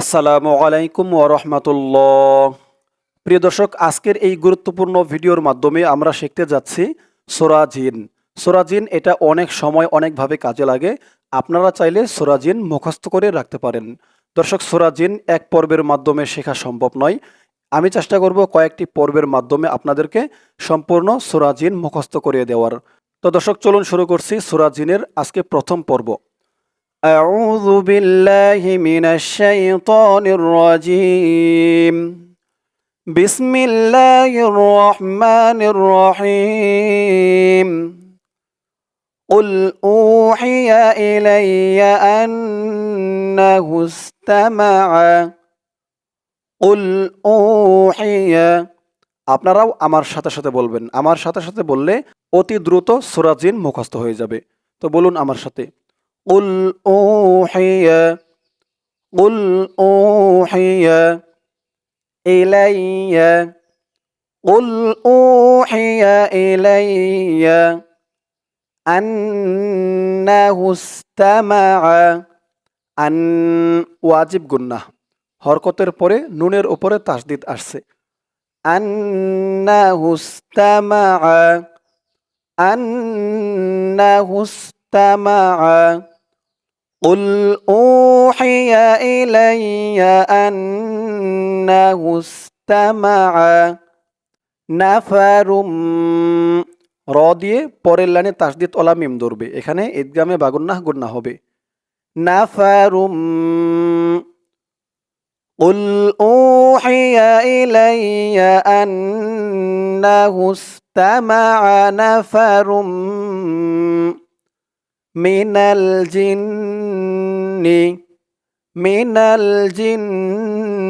আসসালামু আলাইকুম ওরহমতুল্লাহ প্রিয় দর্শক, আজকের এই গুরুত্বপূর্ণ ভিডিওর মাধ্যমে আমরা শিখতে যাচ্ছি সোরাজিন সোরাজিন এটা অনেক সময় অনেকভাবে কাজে লাগে। আপনারা চাইলে সোরাজিন মুখস্থ করে রাখতে পারেন। দর্শক সোরাজিন এক পর্বের মাধ্যমে শেখা সম্ভব নয়। আমি চেষ্টা করব কয়েকটি পর্বের মাধ্যমে আপনাদেরকে সম্পূর্ণ সোরাজিন মুখস্থ করিয়ে দেওয়ার। তো দর্শক, চলুন শুরু করছি সোরাজিনের আজকে প্রথম পর্ব। أعوذ بالله من الشيطان الرجيم بسم الله الرحمن الرحيم قل أوحي إلي أنه استمع قل أوحي আপনারাও আমার সাথে সাথে বলবেন আমার সাথে সাথে বললে অতি দ্রুত সুরাজিন মুখস্থ হয়ে যাবে তো বলুন আমার সাথে قل أوحي قل أوحي إلي قل أوحي إلي أنه استمع আন ওয়াজিব গুন্না হরকতের পরে নুনের উপরে তাসদিদ আসছে আন্নাহু ইস্তামাআ আন্নাহু ইস্তামাআ قل أوحي إلي أنه استمع نفر র দিয়ে পরের লাইনে তাসদিদ ওলা মিম ধরবে এখানে ঈদগামে বাগুন্নাহ গুন্না হবে নাফারুম قل أوحي إلي أنه استمع نفر من الجن মিনাল জিন্নি।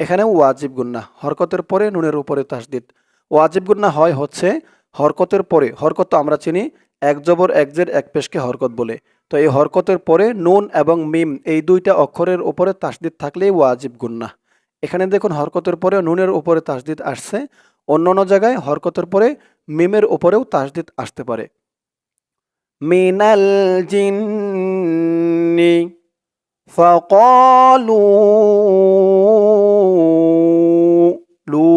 এখানে ওয়াজিব গুন্না, হরকতের পরে নুনের উপরে তাসদিদ। ওয়াজিব গুন্না হয় হচ্ছে হরকতের পরে, হরকত তো আমরা চিনি, এক জবর, এক জের, এক পেশকে হরকত বলে। তো এই হরকতের পরে নুন এবং মিম, এই দুইটা অক্ষরের উপরে তাসদিদ থাকলেই ওয়াজিব গুন্না। এখানে দেখুন হরকতের পরে নুনের উপরে তাসদিদ আসছে অন্য অন্য জায়গায় হরকতের পরে মিমের উপরেও তাসদিদ আসতে পারে। মিনাল জিন্নি فقالوا লু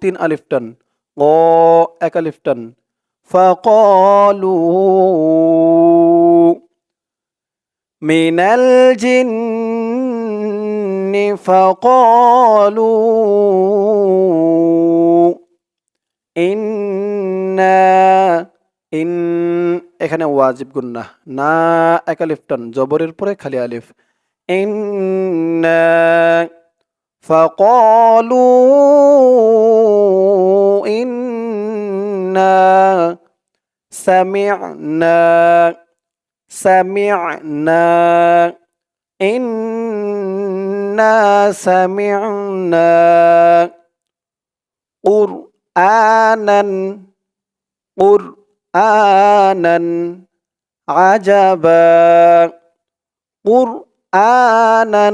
তিন আলিফ টান ক এক আলিফ টান فقالوا من الجن فقالوا إنا ইন এখানে ওয়াজিব গুন্না না এক আলিফ টান জবরের পরে খালি আলিফ ইন্না فقالوا إنا سمعنا سمعنا إنا سمعنا قرآنا قرآنا قرآنا عجبا. قرآنا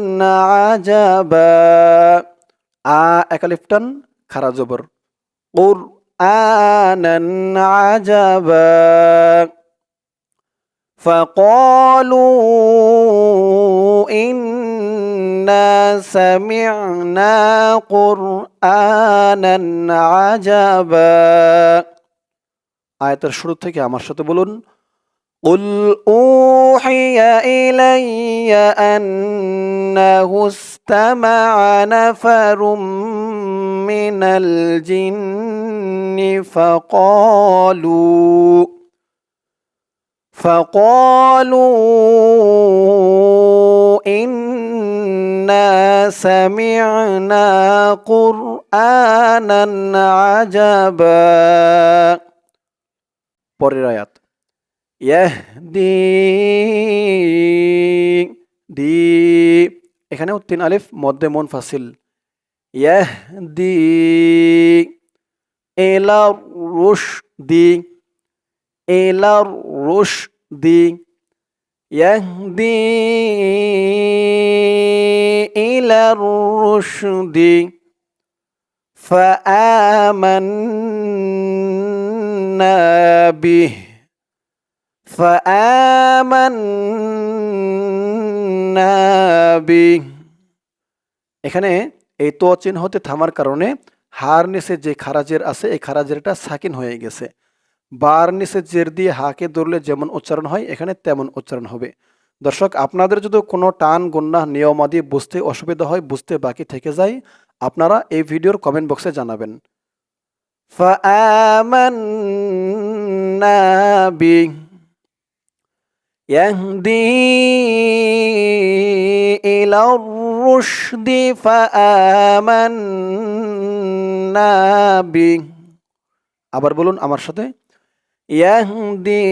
عجبا. آ أكلفتن خرا زبر قرآنا عجبا. فقالوا إنا سمعنا قرآنا عجبا. আয়াতের শুরু থেকে আমার সাথে বলুন قل أوحي إلي أنه استمع نفر من الجن فقالوا فقالوا إنا سمعنا قرآنا عجبا পরের আয়াত ইয়াহদি দি এখানেও তিন আলিফ মধ্যে মন ফাসিল ইয়াহদি এলা রুশ দি এলা রুশ দি ইয়াহদি ইলা রুশদি فآمنا به فآمنا নাবি এখানে এই তো চিহ্নতে থামার কারণে হার নিচে যে খারাজের আছে এই খারাজেরটা সাকিন হয়ে গেছে বার নিচে জের দিয়ে হাকে ধরলে যেমন উচ্চারণ হয় এখানে তেমন উচ্চারণ হবে দর্শক আপনাদের যদি কোনো টান গন্যা নিয়মাদি বুঝতে অসুবিধা হয় বুঝতে বাকি থেকে যায় আপনারা এই ভিডিওর কমেন্ট বক্সে জানাবেন فآمنا به يهدي إلى الرشد فآمنا به আবার বলুন আমার সাথে يهدي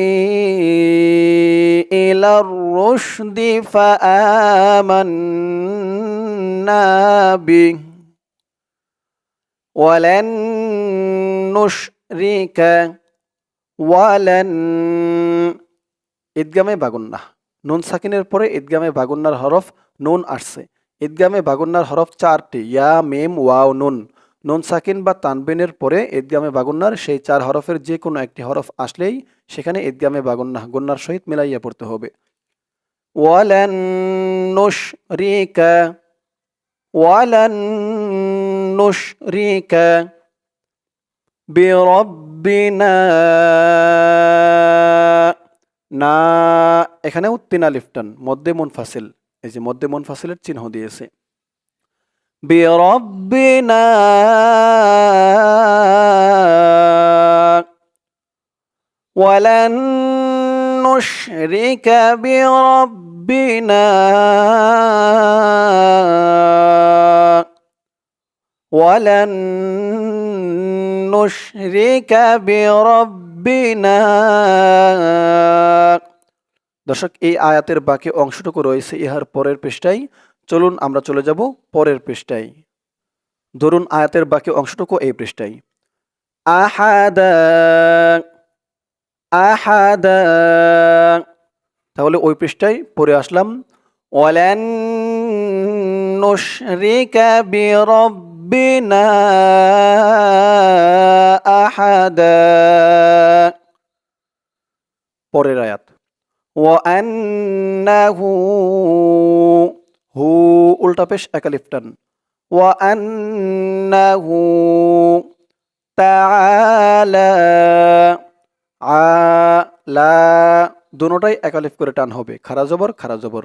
إلى الرشد فآمنا به ولن نشرك ولن ঈদগামে বাগুন্না নুন সাকিনের পরে ঈদগামে বাগুন্নার হরফ নুন আসছে ঈদগামে বাগুন্নার হরফ চারটি ইয়া মেম ওয়াও নুন নুন সাকিন বা তানবিনের পরে ঈদগামে বাগুন্নার সেই চার হরফের যে কোনো একটি হরফ আসলেই সেখানে ঈদগামে বাগুন্না গুন্নার সহিত মিলাইয়া পড়তে হবে ওয়ালান নুশরিকা ওয়ালান নুশরিকা বিরব্বিনা না এখানেও তিন আলিফটান মধ্যে মুনফাসিল এই যে মধ্যে মুনফাসিলের চিহ্ন দিয়েছে বিরব্বিনা ولن نشرك بربنا ولن نشرك بربنا দর্শক এই আয়াতের বাকি অংশটুকু রয়েছে ইহার পরের পৃষ্ঠায় চলুন আমরা চলে যাব পরের পৃষ্ঠায় ধরুন আয়াতের বাকি অংশটুকু এই পৃষ্ঠায় আহাদা আহাদা তাহলে ওই পৃষ্ঠায় পড়ে আসলাম ওয়ালান নুশরিকা বিরব্বিনা আহাদা পরের আয়াত وأنه হু উল্টা পেশ একালিফটান وأنه تعالى আলা দুটোটাই একালিফ করে টান হবে খারা জবর খারা জবর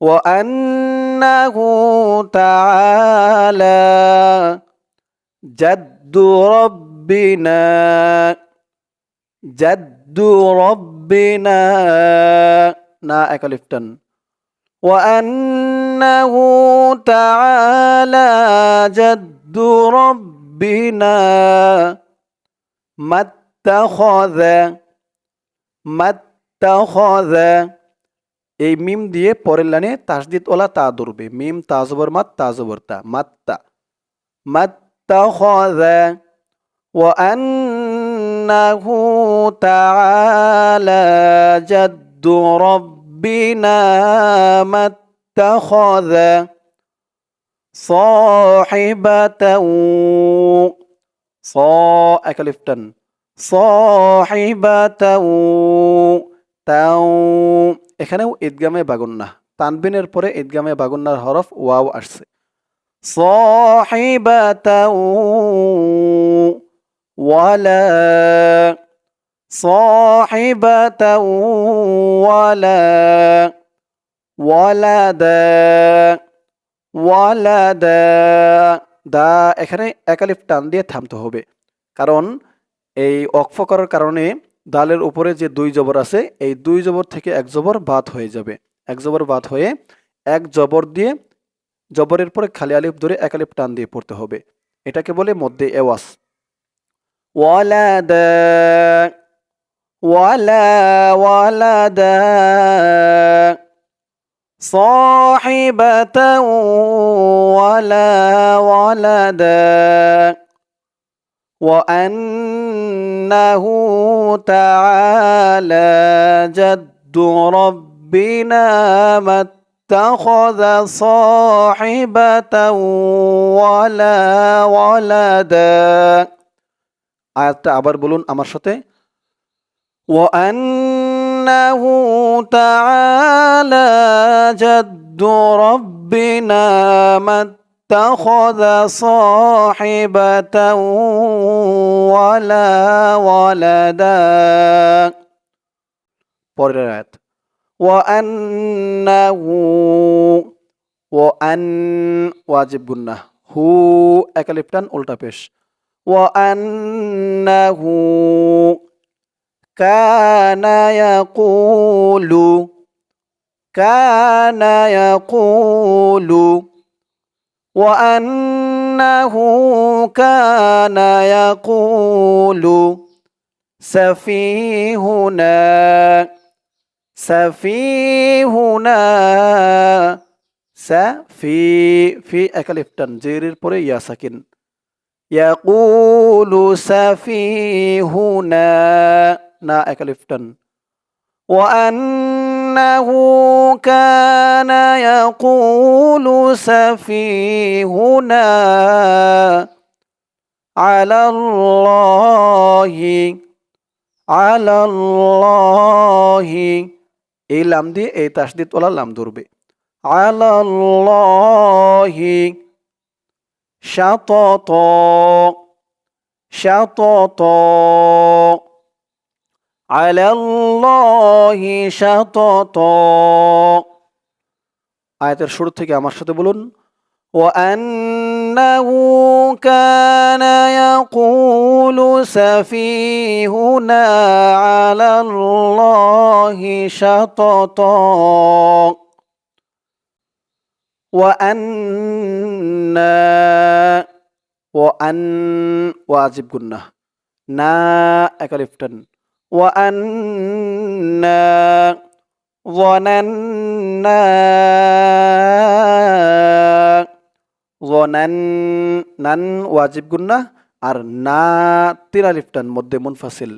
وأنه تعالى جد ربنا جد ربنا. نا أكلفتن وأنه تعالى جد ربنا. ما اتخذ ما اتخذ. এই মিম দিয়ে পরের লাইনে তাসদিদ ওলা তা ধরবে মিম তাজবর মাত তাজবর তা মাত্তা মাত্তাখায وأنه تعالى جد ربنا ما اتخذ صاحبة صا أكلفتن صاحبة তাও এখানেও ঈদগামে বাগুন্না তানবিনের পরে ঈদগামে বাগুন্নার হরফ ওয়াও আসছে صاحبة ولا صاحبة ولا ولد ولد দা এখানে একালিফ টান দিয়ে থামতে হবে কারণ এই অক্ফ করার কারণে দালের উপরে যে দুই জবর আছে এই দুই জবর থেকে এক জবর বাদ হয়ে যাবে এক জবর বাদ হয়ে এক জবর দিয়ে জবরের পরে খালি আলিফ ধরে এক আলিফ টান দিয়ে পড়তে হবে এটাকে বলে মধ্যে এওয়াস ওয়ালাদ ওয়ালা ওয়ালাদ صاحبة ولا ولد وأنه تعالى جد ربنا ما اتخذ صاحبة ولا ولدا আয়াতটা আবার বলুন আমার সাথে وأنه وأنه تعالى جد ربنا ما اتخذ صاحبة ولا ولدا পরের আয়াত وأنه وأن ওয়াজিব গুন্না হু একালিপটান উল্টা পেশ وأنه كان يقول كان يقول وأنه كان يقول سفيهنا سفيهنا سفي في أكلف تنجير পরে يا ساكن. يقول سفيهنا نا أكل وأن وأنه كان يقول سفيهنا على الله على الله এই লাম দিয়ে এই তাসদিদ ওলা লাম ধরবে على الله شطط شطط على الله شطط আয়াতের শুরু থেকে আমার সাথে বলুন وأنه كان يقول سفيهنا على الله شططا وأنا وأن واجب قلنا না একালিফটান وأنا ظننا ظنن নান ওয়াজিব গুন্না আর না তিরা লিফটান মধ্যে মুনফাসিল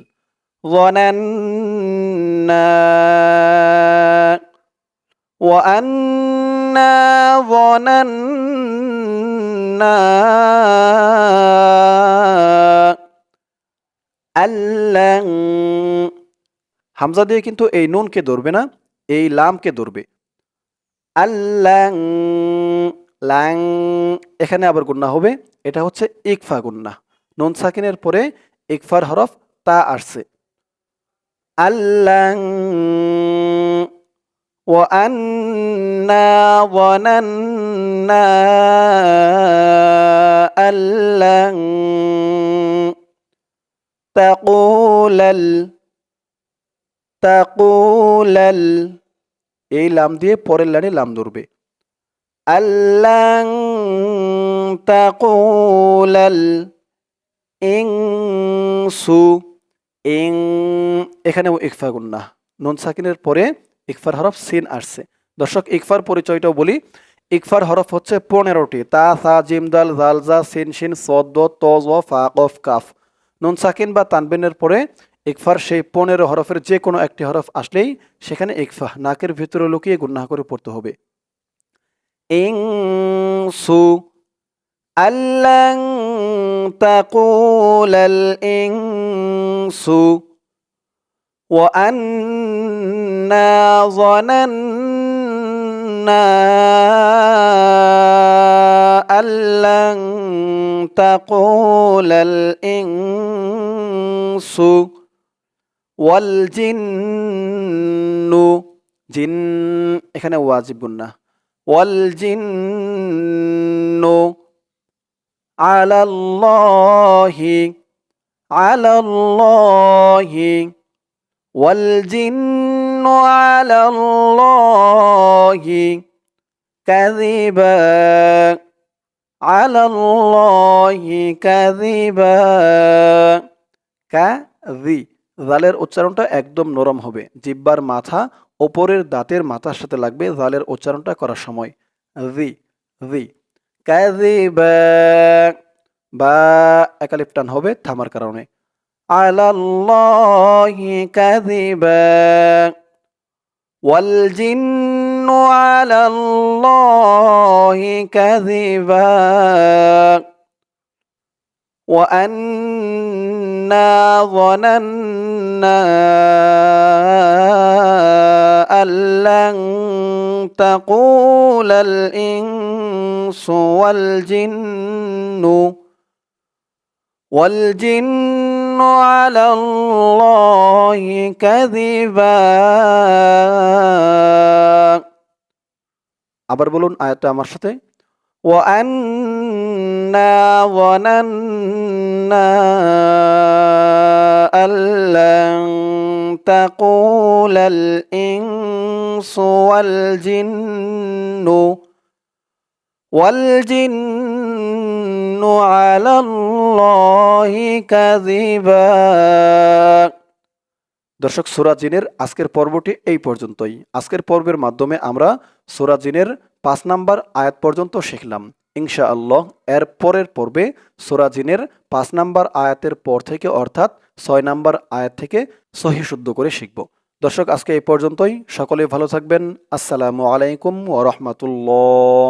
ظننا وأنا ظننا আল্লাং হামজা দিয়ে কিন্তু এই নুনকে ধরবে না এই লামকে ধরবে আল্লাং লাং এখানে আবার গুন্না হবে এটা হচ্ছে ইকফা গুন্না নুন সাকিনের পরে ইকফার হরফ তা আসছে আল্লাং وأنا ظننا أن لن তাকুলাল তাকুলাল। এই লাম দিয়ে পরের লাইনে লাম ধরবে। আল্লাং তাকুলাল ইংসু ইং এখানেও ইকফা গুন্না নুন সাকিনের পরে ইকফার হরফ সিন আসছে। দর্শক, ইকফার পরিচয়টাও বলি। ইকফার হরফ হচ্ছে পনেরোটি। তা, সা, জিম, দাল, জাল, জা, সিন, শিন সদ্দ তজ ফা, কফ, কাফ। নুন সাকিন বা তানবিনের পরে ইকফার সেই পনেরো হরফের যে কোনো একটি হরফ আসলেই সেখানে ইকফা নাকের ভিতরে লুকিয়ে গুন্না করে পড়তে হবে ইং সু আল্লাং তাকুলাল ইংসু وأنا ظننا أن لن تقول الإنس والجن জিন এখানে ওয়াজিব না ওয়াল জিন্নু আলাল্লাহি আলাল্লাহি والجن على الله كذبا على الله كذبا কাযি জালের উচ্চারণটা একদম নরম হবে জিব্বার মাথা ওপরের দাঁতের মাথার সাথে লাগবে জালের উচ্চারণটা করার সময় জি জি কাযিবা বা একালিপটান হবে থামার কারণে على الله كذبا والجن على الله كذبا وأنا ظننا أن لن تقول الإنس والجن والجن على الله كذبا আবার বলুন আয়াতটা আমার সাথে وأنا ظننا أن لن تقول الإنس والجن والجن على الله كذبا দর্শক সুরা জিনের আজকের পর্বটি এই পর্যন্তই আজকের পর্বের মাধ্যমে আমরা সুরা জিনের পাঁচ নাম্বার আয়াত পর্যন্ত শিখলাম ইনশা আল্লাহ এর পরের পর্বে সুরা জিনের পাঁচ নাম্বার আয়াতের পর থেকে অর্থাৎ ছয় নাম্বার আয়াত থেকে সহি শুদ্ধ করে শিখব দর্শক আজকে এই পর্যন্তই সকলে ভালো থাকবেন আসসালামু আলাইকুম ওরহমতুল্লাহ